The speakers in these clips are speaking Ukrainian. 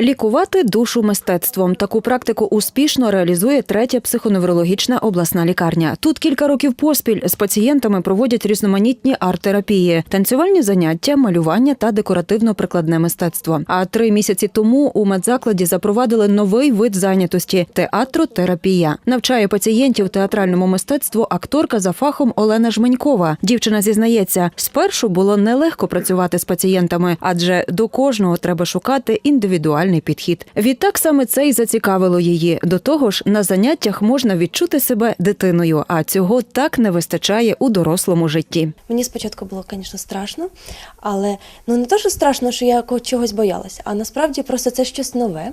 Лікувати душу мистецтвом. Таку практику успішно реалізує третя психоневрологічна обласна лікарня. Тут кілька років поспіль з пацієнтами проводять різноманітні арт-терапії, танцювальні заняття, малювання та декоративно-прикладне мистецтво. А три місяці тому у медзакладі запровадили новий вид зайнятості театротерапія. Навчає пацієнтів театральному мистецтву акторка за фахом Олена Жменькова. Дівчина зізнається, спершу було нелегко працювати з пацієнтами, адже до кожного треба шукати індивідуальний підхід. Відтак саме це й зацікавило її. До того ж, на заняттях можна відчути себе дитиною, а цього так не вистачає у дорослому житті. Мені спочатку було, звісно, страшно, але ну не то, що страшно, що я чогось боялася, а насправді просто це щось нове.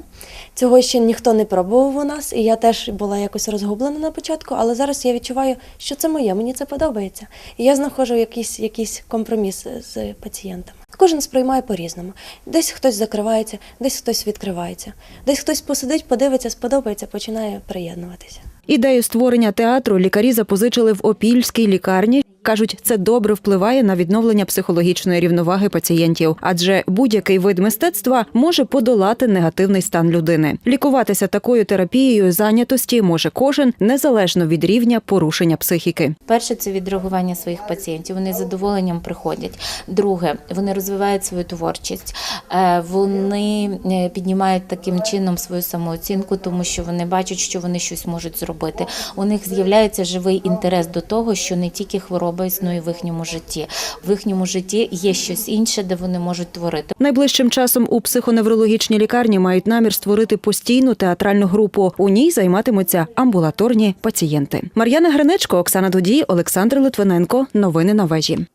Цього ще ніхто не пробував у нас, і я теж була якось розгублена на початку, але зараз я відчуваю, що це моє, мені це подобається. І я знаходжу якийсь, якийсь компроміс з пацієнтами. Кожен сприймає по-різному. Десь хтось закривається, десь хтось відкривається, десь хтось посидить, подивиться, сподобається, починає приєднуватися. Ідею створення театру лікарі запозичили в опільській лікарні. Кажуть, це добре впливає на відновлення психологічної рівноваги пацієнтів, адже будь-який вид мистецтва може подолати негативний стан людини. Лікуватися такою терапією зайнятості може кожен незалежно від рівня порушення психіки. Перше це відреагування своїх пацієнтів. Вони з задоволенням приходять. Друге, вони розвивають свою творчість. Е, Вони е, піднімають таким чином свою самооцінку, тому що вони бачать, що вони щось можуть зробити. У них з'являється живий інтерес до того, що не тільки хвороба в їхньому житті. В їхньому житті є щось інше, де вони можуть творити. Найближчим часом у психоневрологічній лікарні мають намір створити постійну театральну групу. У ній займатимуться амбулаторні пацієнти. Мар'яна Гринечко, Оксана Дудій, Олександр Литвиненко. Новини на вежі.